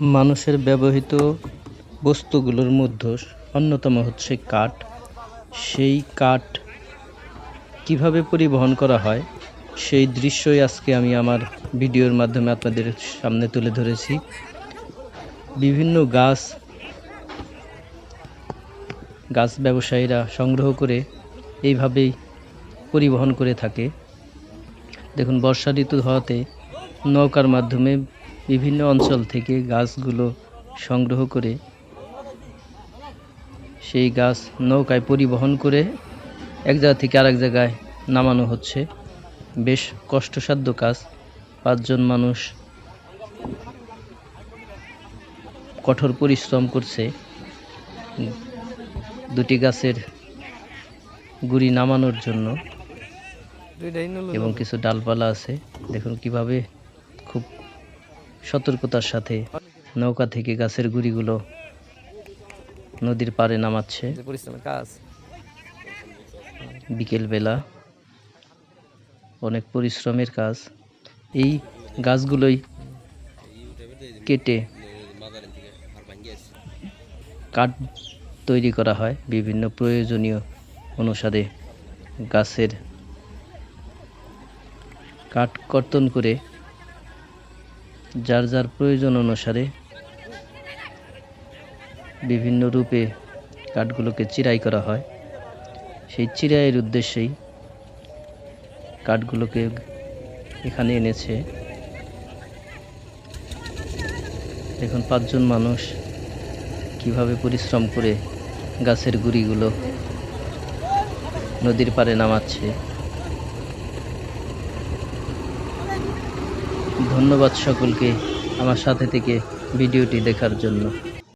মানুষের ব্যবহৃত বস্তুগুলোর মধ্যে অন্যতম হচ্ছে কাঠ। সেই কাঠ কীভাবে পরিবহন করা হয়, সেই দৃশ্যই আজকে আমি আমার ভিডিওর মাধ্যমে আপনাদের সামনে তুলে ধরেছি। বিভিন্ন গাছ গাছ ব্যবসায়ীরা সংগ্রহ করে এইভাবেই পরিবহন করে থাকে। দেখুন বর্ষা ঋতু হওয়াতে নৌকার মাধ্যমে বিভিন্ন অঞ্চল থেকে গাছগুলো সংগ্রহ করে সেই গাছ নৌকায় পরিবহন করে এক জায়গা থেকে আরেক জায়গায় নামানো হচ্ছে। বেশ কষ্টসাধ্য কাজ। পাঁচজন মানুষ কঠোর পরিশ্রম করছে। দুটি গাছের গুড়ি নামানোর জন্য এবং কিছু ডালপালা আছে। দেখুন কীভাবে খুব সতর্কতার সাথে নৌকা থেকে গাছের গুড়িগুলো নদীর পাড়ে নামাচ্ছে। বিকেলবেলা অনেক পরিশ্রমের কাজ। এই গাছগুলোই কেটে কাঠ তৈরি করা হয়। বিভিন্ন প্রয়োজনীয় অনুসারে গাছের কাঠ কর্তন করে যার যার প্রয়োজন অনুসারে বিভিন্ন রূপে কাঠগুলোকে চিরাই করা হয়। সেই চিরাইয়ের উদ্দেশ্যেই কাঠগুলোকে এখানে এনেছে। এখন পাঁচজন মানুষ কীভাবে পরিশ্রম করে গাছের গুঁড়িগুলো নদীর পাড়ে নামাচ্ছে। ধন্যবাদ সকলকে আমার সাথে থেকে ভিডিওটি দেখার জন্য।